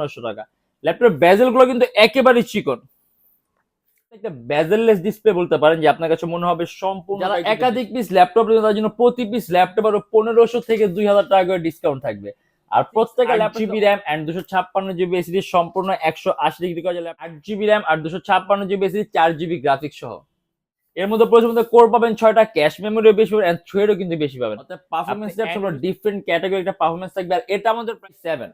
নশো টাকা। ল্যাপটপের বেজেলগুলো কিন্তু একেবারে চিকন। একটা বেজেললেস ডিসপ্লে বলতে পারেন যে আপনার কাছে মনে হবে সম্পূর্ণ যারা একাধিক পিস ল্যাপটপ তার জন্য প্রতি পিস ল্যাপটপ আরও পনেরোশো থেকে দুই হাজার টাকা করে ডিসকাউন্ট থাকবে। আর প্রত্যেকটা ল্যাপটপ জিবি র্যাম এন্ড দুশো ছাপ্পান্ন জিবি এসিডি সম্পূর্ণ একশো আশি ডিগ্রি করে আট জিবি র্যাম আর দুশো ছাপ্পান্ন জিবি এসিডি চার জিবি গ্রাফিক্স সহ। এর মধ্যে প্রথম মধ্যে কোর পাবেন ছয়টা ক্যাশ মেমোরিও বেশি পাবেন থ্রেডও কিন্তু বেশি পাবেন। অর্থাৎ পারফরমেন্স ডিফারেন্ট ক্যাটাগরি একটা পারফরমেন্স থাকবে আর এটা আমাদের প্রায় সেভেন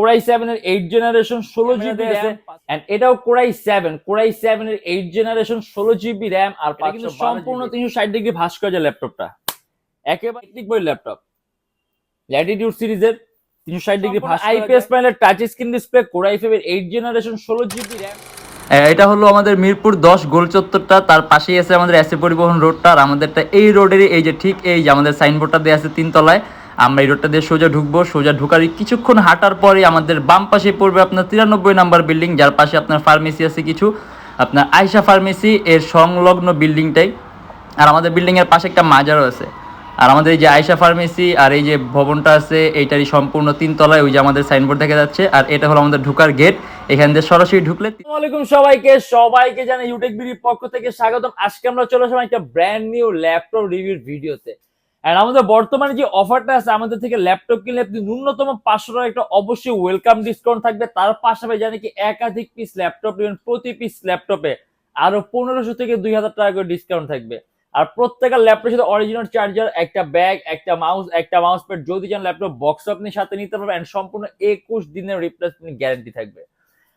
কোরাই সেভেন এর এইট জেনারেশন ষোলো জিবি র্যাম এন্ড এটাও core i seven core i seven এর এইট জেনারেশন ষোলো জিবি র্যাম আর কিন্তু কিন্তু সম্পূর্ণ তিনশো ষাট ডিগ্রি ভাস করে যায় ল্যাপটপটা একেবারে টেকনিক বই ল্যাপটপ ল্যাটিটিউড সিরিজের তিনশো ষাট ডিগ্রি ভাস আইপিএস প্যানেলের touch screen display core i five এর এইট জেনারেশন ষোলো জিবি র্যাম এটা হলো আমাদের মিরপুর দশ গোল চত্বরটা তার পাশেই আছে আমাদের এসে পরিবহন রোডটা আর আমাদেরটা এই রোডেরই এই যে ঠিক এই যে আমাদের সাইনবোর্ডটা দেওয়া আছে তিনতলায়। আমরা এই রোডটা দিয়ে সোজা ঢুকবো। সোজা ঢুকার কিছুক্ষণ হাঁটার পরে আমাদের বাম পাশে পড়বে আপনার তিরানব্বই নাম্বার বিল্ডিং, যার পাশে আপনার ফার্মেসি আছে কিছু। আপনার আয়সা ফার্মেসি, এর সংলগ্ন বিল্ডিংটাই। আর আমাদের বিল্ডিং এর পাশে একটা মাজারও আছে। আর আমাদের এই যে আয়সা ফার্মেসি আর এই যে ভবনটা আছে, এইটারই সম্পূর্ণ তিনতলায় ওই যে আমাদের সাইনবোর্ড দেখা যাচ্ছে। আর এটা হলো আমাদের ঢুকার গেট। এখান দিয়ে সরাসরি ঢুকলে আসসালামু আলাইকুম সবাইকে সবাইকে জানাই ইউটেক বিডির পক্ষ থেকে স্বাগতম। আজকে আমরা চলে আসলাম একটা ব্র্যান্ড নিউ ল্যাপটপ রিভিউর ভিডিওতে আর আমাদের বর্তমানে যে অফারটা আছে, আমাদের থেকে ল্যাপটপ কিনলে আপনি ন্যূনতম পাঁচশো টাকা একটা অবশ্যই ওয়েলকাম ডিসকাউন্ট থাকবে। তার পাশাপাশি জানি কি একাধিক পিস ল্যাপটপ নেবেন, প্রতি পিস ল্যাপটপে আরও পনেরোশো থেকে দুই হাজার টাকা করে ডিসকাউন্ট থাকবে। আর প্রত্যেকটা ল্যাপটপের সাথে অরিজিনাল চার্জার একটা ব্যাগ একটা মাউস একটা মাউস প্যাড যদি চান ল্যাপটপ বক্স আপনি সাথে নিতে পারবেন and সম্পূর্ণ একুশ দিনের রিপ্লেসমেন্ট গ্যারান্টি থাকবে।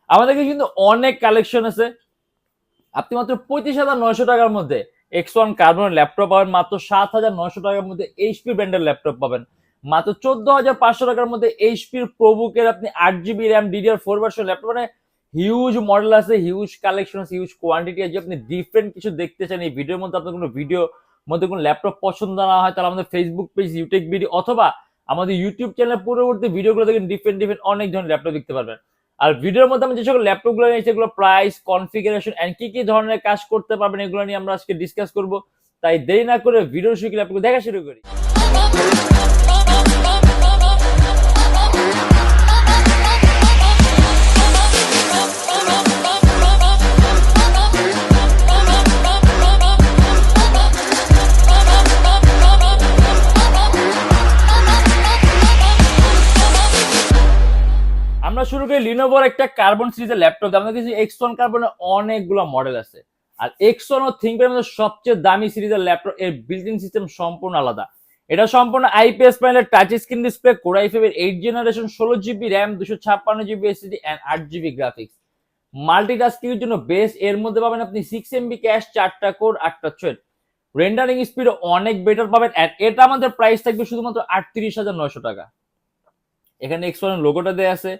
আমাদের কিন্তু অনেক কালেকশন আছে। আপনি মাত্র পঁয়ত্রিশ হাজার নয়শো টাকার মধ্যে এক্স ওয়ান কার্বনের ল্যাপটপ পাবেন মাত্র সাত হাজার নয়শো টাকার মধ্যে এইচপি ব্র্যান্ডের ল্যাপটপ পাবেন। মাত্র চোদ্দ হাজার পাঁচশো টাকার মধ্যে এইচপির প্রবুকের আপনি আট GB RAM DDR four version laptop মানে হিউজ মডেল আছে হিউজ কালেকশন আছে হিউজ কোয়ান্টিটি আছে। আপনি ডিফারেন্ট কিছু দেখতে চান এই ভিডিওর মধ্যে, আপনার কোনো ভিডিও মধ্যে কোনো ল্যাপটপ পছন্দ না হয়, তাহলে আমাদের ফেসবুক পেজ ইউটেক ভিডিও অথবা আমাদের ইউটিউব চ্যানেল পূর্ববর্তী ভিডিওগুলো দেখেন ডিফারেন্ট ডিফারেন্ট অনেক ধরনের ল্যাপটপ দেখতে পারবেন। আর ভিডিওর মধ্যে আমি যে সকল ল্যাপটপগুলো নিয়েছি এগুলো প্রাইস কনফিগারেশন অ্যান্ড কি কি ধরনের কাজ করতে পারবেন, এগুলো নিয়ে আমরা আজকে ডিসকাস করব। তাই দেরি না করে ভিডিও শুরু ল্যাপটপ দেখা শুরু করি। শুরু করি লিনোভোর একটা কার্বন সিরিজের ল্যাপটপ আমাদের কাছে এক্স ওয়ান কার্বনের অনেকগুলো মডেল আছে। আর এক্স ওয়ান ও থিঙ্কের মধ্যে সবচেয়ে দামি সিরিজের ল্যাপটপ এর বিল্ডিং সিস্টেম সম্পূর্ণ আলাদা। এটা সম্পূর্ণ আইপিএস প্যানেলের touch screen display core i five এর এইট জেনারেশন ষোলো জিবি র্যাম দুশো ছাপ্পান্ন জিবি এসিডি অ্যান্ড আট জিবি গ্রাফিক্স মাল্টিটাস্কিং এর জন্য বেস্ট এর মধ্যে পাবেন আপনি সিক্স এমবি ক্যাশ চারটা কোর আটটা থ্রেড রেন্ডারিং স্পিড অনেক বেটার পাবেন এটা আমাদের প্রাইস থাকবে শুধুমাত্র আটত্রিশ হাজার নয়শো টাকা। এখানে এক্স ওয়ান লোগোটা দেওয়া আছে।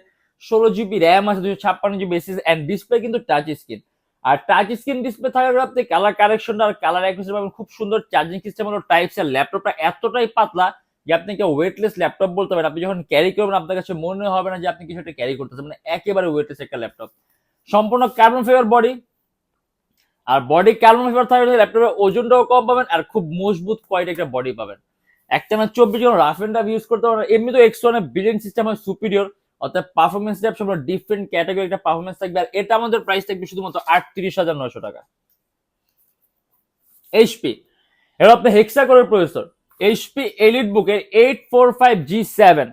ষোলো জিবি র্যাম আছে দুশো ছাপ্পান্ন জিবি এসিস অ্যান্ড ডিসপ্লে কিন্তু টাচ স্ক্রিন আর টাচ স্ক্রিন ডিসপ্লে থাকার আপনি কালার কারেকশন আর কালার অ্যাকুরেসি পাবেন। খুব সুন্দর চার্জিং সিস্টেম হলো টাইপ সি ল্যাপটপটা এতটাই পাতলা যে আপনি একটা ওয়েটলেস ল্যাপটপ বলতে পারেন। আপনি যখন ক্যারি করবেন, আপনার কাছে মনে হবে না যে আপনি কিছু একটা ক্যারি করতেছেন। মানে একেবারে ওয়েটলেস একটা ল্যাপটপ সম্পূর্ণ কার্বন ফাইবার বডি আর বডি কার্বন ফাইবার থাকলে ল্যাপটপের ওজনটাও কম পাবেন আর খুব মজবুত কোয়ালিটি একটা বডি পাবেন। একটা চব্বিশ জন রাফ এন্ড ইউজ করতে পারেন এমনি তো এক্স ওয়ানের বিল্ডিং সিস্টেম হয় সুপিরিয়র অর্থাৎ পারফরমেন্স ল্যাপ সব ডিফারেন্ট ক্যাটাগরি একটা পারফরমেন্স থাকবে, আর এটা আমাদের প্রাইস থাকবে শুধুমাত্র আটত্রিশ হাজার নয়শো টাকা। এইচপি এটা আপনার hexa core processor HP Elite বুকের eight four five G seven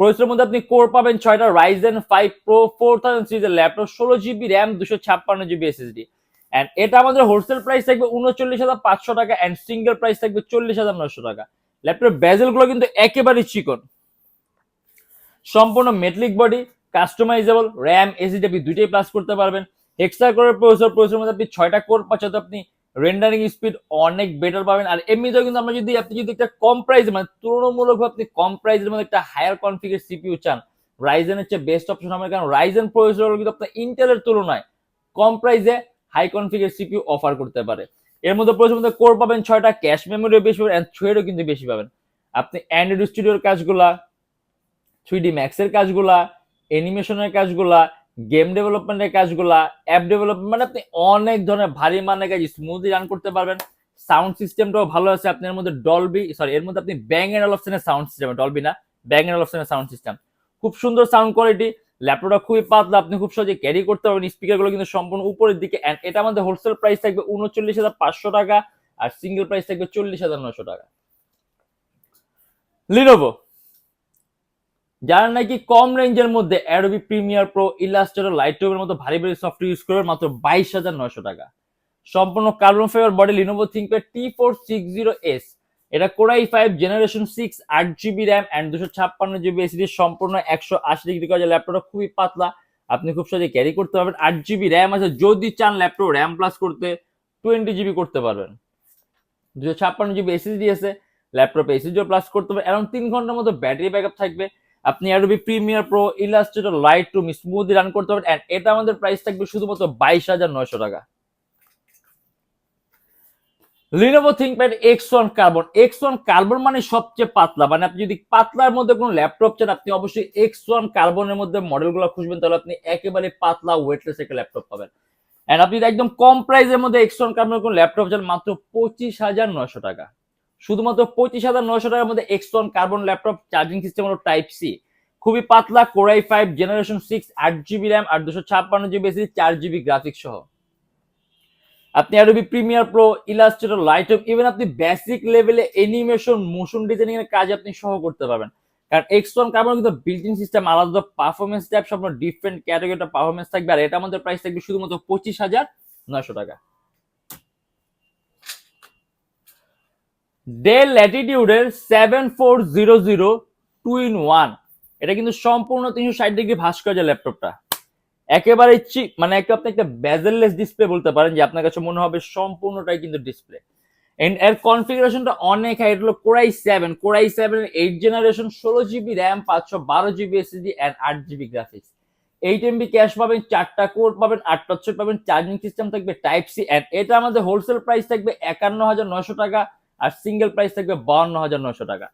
প্রসেসরের মধ্যে আপনি কোর পাবেন ছয়টা Ryzen five pro four thousand সিরিজের ল্যাপটপ ষোলো জিবি র্যাম দুশো ছাপ্পান্ন জিবি এসএসডি অ্যান্ড এটা আমাদের হোলসেল প্রাইস থাকবে উনচল্লিশ হাজার পাঁচশো টাকা অ্যান্ড সিঙ্গেল প্রাইস থাকবে চল্লিশ হাজার নয়শো টাকা। ল্যাপটপের বেজেলগুলো কিন্তু একেবারেই চিকন। সম্পূর্ণ metallic body customizable RAM SSD দুইটাই প্লাস করতে পারবেন। এক্সট্রা করে প্রসেসর প্রসেসর মধ্যে আপনি ছয়টা কোর পাচ্ছেন তো আপনি রেন্ডারিং স্পিড অনেক বেটার পাবেন। আর এমনিতেও কিন্তু আমরা যদি, আপনি যদি একটা কম প্রাইস মানে তুলনামূলক আপনি কম প্রাইসের মধ্যে একটা হায়ার কনফিগার সিপিউ চান রাইজেনের হচ্ছে বেস্ট অপশন হবে। কারণ রাইজেন প্রসেসর কিন্তু আপনার ইন্টেলের তুলনায় কম প্রাইসে হাই কনফিগার সিপিইউ অফার করতে পারে। এর মধ্যে প্রসেসর মধ্যে কোর পাবেন ছয়টা ক্যাশ মেমোরিও বেশি পাবেন অ্যান্ড থ্রেডও কিন্তু বেশি পাবেন। আপনি অ্যান্ড্রয়েড স্টুডিওর কাজগুলা থ্রি ডি ম্যাক্সের কাজগুলা, অ্যানিমেশনের কাজগুলা, গেম ডেভেলপমেন্টের কাজগুলা, অ্যাপ ডেভেলপমেন্ট মানে আপনি অনেক ধরনের ভারী মানের কাজ স্মুথলি রান করতে পারবেন। সাউন্ড সিস্টেমটাও ভালো আছে আপনার মধ্যে ডলবি সরি এর মধ্যে আপনি ব্যাং এন্ড অলপশনের সাউন্ড সিস্টেম ডলবি না ব্যাং এন্ড অলপশনের সাউন্ড সিস্টেম খুব সুন্দর সাউন্ড কোয়ালিটি ল্যাপটপটা খুবই পাতলা, আপনি খুব সহজে ক্যারি করতে পারবেন স্পিকারগুলো কিন্তু সম্পূর্ণ উপরের দিকে অ্যান্ড এটা আমাদের হোলসেল প্রাইস থাকবে উনচল্লিশ হাজার পাঁচশো টাকা, আর সিঙ্গেল প্রাইস থাকবে চল্লিশ হাজার নশো টাকা। লিনোভো যারা নাকি কম রেঞ্জের মধ্যে অ্যাডোবি প্রিমিয়ার প্রো ইলাস্ট্রেটর লাইটরুমের মতো ভারী ভারী সফটওয়্যার ইউজ করবেন মাত্র বাইশ হাজার নয়শো টাকা। সম্পূর্ণ carbon fibre body Lenovo ThinkPad T four six zero S এটা core i five generation six আট জিবি র্যাম অ্যান্ড দুশো ছাপ্পান্ন জিবি এসিডি সম্পূর্ণ একশো আশি ডিগ্রি করা ল্যাপটপটা খুবই পাতলা। আপনি খুব সহজে ক্যারি করতে পারবেন। আট জিবি র্যাম আছে। যদি চান ল্যাপটপ র্যাম প্লাস করতে টোয়েন্টি জিবি করতে পারবেন। দুশো ছাপ্পান্ন জিবি এসএসডি আছে। ল্যাপটপে এসএসডিও প্লাস করতে পারবেন। অ্যারাউন্ড তিন ঘণ্টার মতো ব্যাটারি ব্যাকআপ থাকবে। আপনি Adobe Premiere Pro Illustrator Lightroom smoothly run করতে পারবেন অ্যান্ড এটা আমাদের প্রাইস থাকবে শুধুমাত্র বাইশ হাজার নয়শো টাকা। Lenovo ThinkPad X one carbon X one carbon মানে সবচেয়ে পাতলা মানে আপনি যদি পাতলার মধ্যে কোনো ল্যাপটপ চান, আপনি অবশ্যই এক্স ওয়ান কার্বনের মধ্যে মডেলগুলো খুঁজবেন, তাহলে আপনি একেবারে পাতলা ওয়েটলেস একটা ল্যাপটপ পাবেন। এন্ড আপনি একদম কম প্রাইসের মধ্যে এক্স ওয়ান কার্বনের কোনো ল্যাপটপ চান, মাত্র পঁচিশ হাজার নয়শো টাকা। শুধুমাত্র পঁচিশ হাজার নয়শো টাকার মধ্যে X one carbon laptop charging system হলো টাইপ সি খুবই পাতলা core i five generation six আট জিবি র্যাম আর দুশো ছাপ্পান্ন জিবি এসি চার জিবি গ্রাফিক্স সহ। আপনি Adobe Premiere Pro Illustrator Lightroom even আপনি বেসিক লেভেলে অ্যানিমেশন মোশন ডিজাইনিং এর কাজ আপনি সহ করতে পারবেন। কারণ এক্স ওয়ান কার্বন কিন্তু বিল্ট সিস্টেম আলাদা পারফরমেন্স টাইপ সম্পূর্ণ ডিফারেন্ট ক্যাটাগরিটা পারফরমেন্স থাকবে, আর এটা আমাদের প্রাইস থাকবে শুধুমাত্র পঁচিশ হাজার নয়শো টাকা। Dell ল্যাটিটিউডের seven four zero zero two in one এটা কিন্তু সম্পূর্ণ তিনশো ষাট ডিগ্রি ভাস করা যায় ল্যাপটপটা। একেবারে চিপ মানে একটা আপনি একটা বেজেললেস ডিসপ্লে বলতে পারেন, যে আপনার কাছে মনে হবে সম্পূর্ণটাই কিন্তু ডিসপ্লে এন্ড এর কনফিগারেশনটা অনেক হাই এটা হলো core i seven core i seven eight generation ষোলো জিবি র্যাম পাঁচশো বারো জিবি এসএসডি অ্যান্ড আট GB graphics eight MB cache পাবেন, চারটা কোর পাবেন, আটটা পাবেন চার্জিং সিস্টেম থাকবে টাইপ সি অ্যান্ড এটা আমাদের হোলসেল প্রাইস থাকবে একান্ন হাজার নয়শো টাকা। আর সিঙ্গেল প্রাইস থাকবে বাউন্ন হাজার নয়শো টাকা।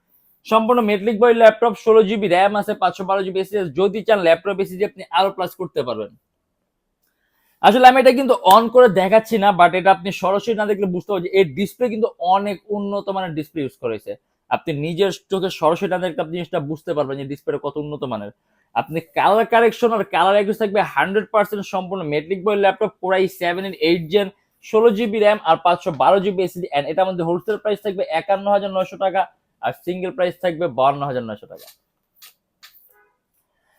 সম্পূর্ণ মেট্রিক বই ল্যাপটপ ষোলো জিবি র্যাম আছে, পাঁচশো বারো জিবি এসএস যদি চান ল্যাপটপ এসএসডি আপনি আরও প্লাস করতে পারবেন। আসলে আমি এটা কিন্তু অন করে দেখাচ্ছি না বাট এটা আপনি সরাসরি না দেখলে বুঝতে পারছি এর ডিসপ্লে কিন্তু অনেক উন্নত মানের ডিসপ্লে ইউজ করেছে আপনি নিজের চোখে সরাসরি না দেখলে আপনি জিনিসটা বুঝতে পারবেন যে ডিসপ্লে কত উন্নত মানের। আপনি কালার কারেকশন আর কালার অ্যাকুস থাকবে হান্ড্রেড পার্সেন্ট সম্পূর্ণ মেট্রিক বই ল্যাপটপ পুরাই সেভেন এইট জেন ষোলো জিবি র্যাম আর পাঁচশো বারো জিবি এসিডি অ্যান্ড এটা আমাদের হোলসেল প্রাইস থাকবে একান্ন হাজার নয়শো টাকা আর সিঙ্গেল প্রাইস থাকবে বান্ন হাজার নয়শো টাকা।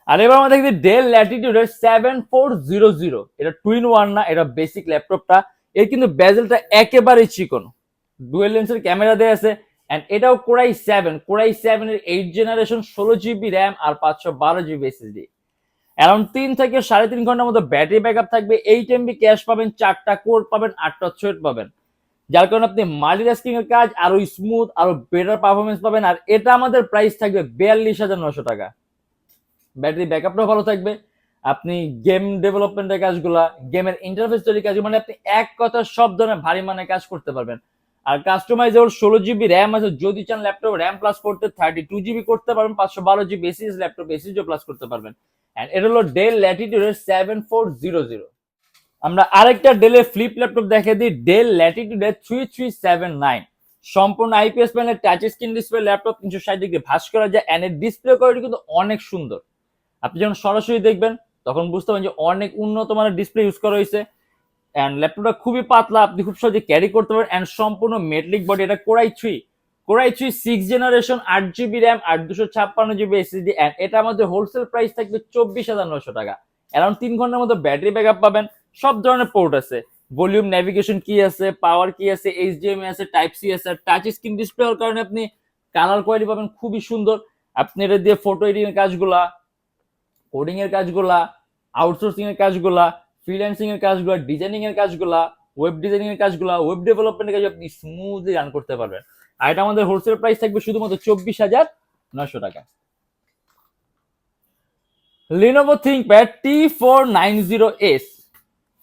আর এবার আমাদের দেখি ডেল ল্যাটিটিউডের সেভেন ফোর জিরো জিরো এটা টুইন ওয়ান না, এটা বেসিক ল্যাপটপটা এর কিন্তু বেজেলটা একেবারেই চিকন। ডুয়েল লেন্সের ক্যামেরা দেওয়া আছে অ্যান্ড এটাও core i seven core i seven এর এইট জেনারেশন ষোলো জিবি র্যাম আর পাঁচশো বারো জিবি এসএসডি অ্যারাউন্ড তিন থেকে সাড়ে তিন ঘণ্টার মতো ব্যাটারি ব্যাকআপ থাকবে এইট এমবি ক্যাশ পাবেন, চারটা কোর পাবেন, আটটা ছয়েট পাবেন। যার কারণে আপনি মাল্টিটাস্কিং এর কাজ আরও স্মুথ আরও বেটার পারফরমেন্স পাবেন, আর এটা আমাদের প্রাইস থাকবে বিয়াল্লিশ হাজার নশো টাকা। ব্যাটারি ব্যাকআপটাও ভালো থাকবে। আপনি গেম ডেভেলপমেন্টের কাজগুলা গেমের ইন্টারফেস তৈরি কাজ মানে আপনি এক কথা সব ধরনের ভারী মানে কাজ করতে পারবেন। আর কাস্টমাইজেবল ষোলো জিবি র্যাম আছে, যদি চান ল্যাপটপ র্যাম প্লাস করতে থার্টি টু জিবি করতে পারবেন, পাঁচশো বারো জিবি এসিএস ল্যাপটপ এসিএসও প্লাস করতে পারবেন। অ্যান্ড এটা হলো ডেল ল্যাটিটিউডের সেভেন ফোর জিরো জিরো আমরা আরেকটা ডেলের ফ্লিপ ল্যাপটপ দেখে দিই ডেল ল্যাটিটিউডের থ্রি থ্রি সেভেন নাইন সম্পূর্ণ IPS panel touch screen display laptop তিনশো ষাট ডিগ্রি ভাস করা যায় অ্যান্ড এর ডিসপ্লে কোয়ালিটি কিন্তু অনেক সুন্দর। আপনি যখন সরাসরি দেখবেন, তখন বুঝতে পারবেন যে অনেক উন্নত মানের ডিসপ্লে ইউজ করা হয়েছে। অ্যান্ড ল্যাপটপটা খুবই পাতলা, আপনি খুব সহজে ক্যারি করতে পারেন। অ্যান্ড সম্পূর্ণ মেটলিক বডি এটা core i three core i three six generation আট জিবি র্যাম আর দুশো ছাপ্পান্ন জিবি এসএসডি অ্যান্ড এটা আমাদের হোলসেল প্রাইস থাকবে চব্বিশ হাজার নশো টাকা। অ্যারাউন্ড তিন ঘণ্টার মতো ব্যাটারি ব্যাকআপ পাবেন, সব ধরনের পোর্ট আছে। ভলিউম নেভিগেশন কি আছে পাওয়ার কি আছে এইচডিএমআই আছে টাইপ সি আছে টাচ স্ক্রিন ডিসপ্লে হওয়ার কারণে আপনি কালার কোয়ালিটি পাবেন খুবই সুন্দর। আপনি এটা দিয়ে ফটো এডিটিং এর কাজগুলা কোডিং এর কাজগুলা আউটসোর্সিং এর কাজগুলা ফ্রিল্যান্সিং এর কাজগুলা ডিজাইনিং এর কাজগুলা ওয়েব ডিজাইনিং এর কাজগুলা ওয়েব ডেভেলপমেন্টের কাজ আপনি স্মুথলি রান করতে পারবেন। আর এটা আমাদের হোলসেল প্রাইস থাকবে শুধুমাত্র চব্বিশ হাজার নয়শো টাকা। Lenovo ThinkPad T four nine zero S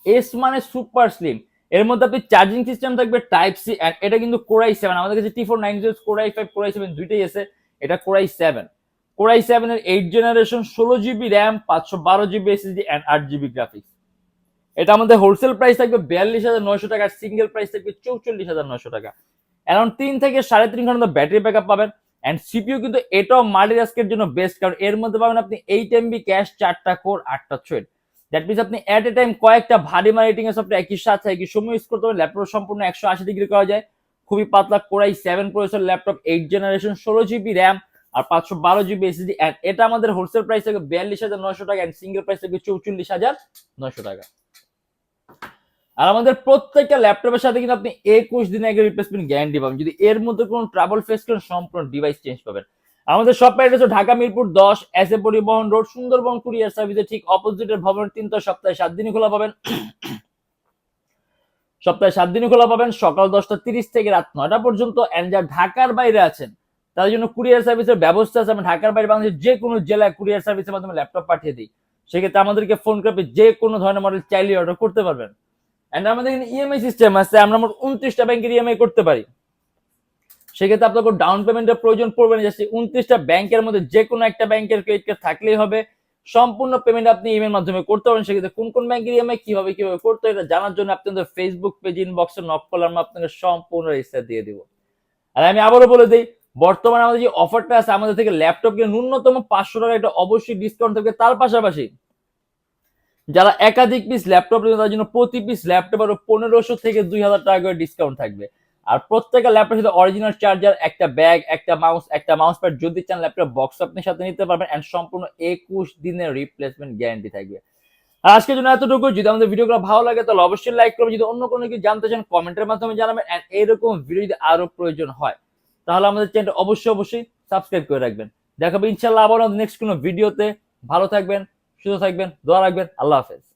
S মানে সুপার স্লিম এর মধ্যে আপনি চার্জিং সিস্টেম থাকবে টাইপ সি এটা কিন্তু কোরাই সেভেন আমাদের কাছে T four nine zero core i five core i seven দুইটাই আছে। এটা core i seven core i seven এর এইট জেনারেশন ষোলো জিবি র্যাম পাঁচশো বারো জিবি এসএসডি অ্যান্ড আট জিবি গ্রাফিক্স এটা আমাদের হোলসেল প্রাইস থাকবে বিয়াল্লিশ হাজার নয়শো টাকা। সিঙ্গেল প্রাইস থাকবে চৌচল্লিশ হাজার নয়শো টাকা। অ্যারাউন্ড তিন থেকে সাড়ে তিন ঘণ্টা ব্যাটারি ব্যাকআপ পাবেন। অ্যান্ড সিপিইউ কিন্তু এটাও মাল্টিটাস্কের জন্য বেস্ট কারণ এর মধ্যে পাবেন আপনি এইট এমবি ক্যাশ চারটা কোর আটটা থ্রেড দ্যাট মিনস আপনি এট এ টাইম কয়েকটা ভারী মারি রেটিং সফটওয়্যার একই সাথে একই সময় ইউজ করতে পারেন। ল্যাপটপ সম্পূর্ণ একশো আশি ডিগ্রি করা যায়। খুবই পাতলা core i seven processor laptop eight generation ষোলো জিবি র্যাম আর পাঁচশো বারো জিবি এসএসডি এটা আমাদের হোলসেল প্রাইস থেকে বিয়াল্লিশ হাজার নয়শো টাকা অ্যান্ড সিঙ্গেল প্রাইস থেকে চৌচল্লিশ হাজার নয়শো টাকা। আর আমাদের প্রত্যেকটা ল্যাপটপের সাথে কিন্তু আপনি একুশ দিন আগে রিপ্লেসমেন্ট গ্যারান্টি পাবেন। যদি এর মধ্যে কোনো ট্রাভেল ফেস করেন সম্পূর্ণ ডিভাইস চেঞ্জ পাবেন। আমাদের সব অ্যাড্রেস ঢাকা মিরপুর দশ এস এ পরিবহন রোড সুন্দরবন কুরিয়ার সার্ভিসের ঠিক অপোজিটের ভবনের তিনটা সপ্তাহে সাত দিনই খোলা পাবেন। সপ্তাহে সাত দিনই খোলা পাবেন, সকাল দশটা তিরিশ থেকে রাত নয়টা পর্যন্ত। যারা ঢাকার বাইরে আছেন, তাদের জন্য কুরিয়ার সার্ভিসের ব্যবস্থা আছে। আমি ঢাকার বাইরে বাংলাদেশের যে কোনো জেলায় কুরিয়ার সার্ভিসের মাধ্যমে ল্যাপটপ পাঠিয়ে দিই। সেক্ষেত্রে আমাদেরকে ফোন করে যে কোনো ধরনের মডেল চাইলে অর্ডার করতে পারবেন। এন্ড আমাদের এখানে ইএমআই সিস্টেম আছে, আমরা মোট উনত্রিশটা ব্যাংকের ইএমআই করতে পারি। সেক্ষেত্রে আপনার ডাউন পেমেন্টের প্রয়োজন পড়বে না, জাস্ট উনত্রিশটা ব্যাংকের মধ্যে যে কোনো একটা ব্যাংকের ক্রেডিট কার্ড থাকলেই হবে। সম্পূর্ণ পেমেন্ট আপনি ইমেল মাধ্যমে করতে পারেন সেক্ষেত্রে কোন কোন ব্যাংকের ইএমআই কীভাবে কীভাবে করতে এটা জানার জন্য আপনাদের ফেসবুক পেজ ইনবক্সে নক করলে আমরা আপনাকে সম্পূর্ণ রেজিস্টার দিয়ে দিব। আর আমি আবারও বলে দিই, বর্তমানে আমাদের যে অফারটা আছে, আমাদের থেকে ল্যাপটপ কিনে ন্যূনতম পাঁচশো টাকা একটা অবশ্যই ডিসকাউন্ট থাকবে। তার পাশাপাশি যারা একাধিক পিস ল্যাপটপ নেবে তার জন্য প্রতি পিস ল্যাপটপ আরও পনেরোশো থেকে দুই হাজার টাকা করে ডিসকাউন্ট থাকবে। আর প্রত্যেকটা ল্যাপটপের সাথে অরিজিনাল চার্জার একটা ব্যাগ একটা মাউস একটা মাউস প্যাড যদি চান ল্যাপটপ বক্স আপনি সাথে নিতে পারবেন এন্ড সম্পূর্ণ একুশ দিনের রিপ্লেসমেন্ট গ্যারান্টি থাকবে। আর আজকের জন্য এতটুকু। যদি আমাদের ভিডিওগুলো ভালো লাগে, তাহলে অবশ্যই লাইক করবেন। যদি অন্য কোনো কিছু জানতে চান, কমেন্টের মাধ্যমে জানাবেন। এন্ড এরকম ভিডিও যদি আরও প্রয়োজন হয়, তাহলে আমাদের চ্যানেলটা অবশ্যই অবশ্যই সাবস্ক্রাইব করে রাখবেন। দেখাবো ইনশাল্লাহ আবার নেক্সট কোনো ভিডিওতে ভালো থাকবেন। সুস্থ থাকবেন দোয়া রাখবেন আল্লাহ হাফেজ।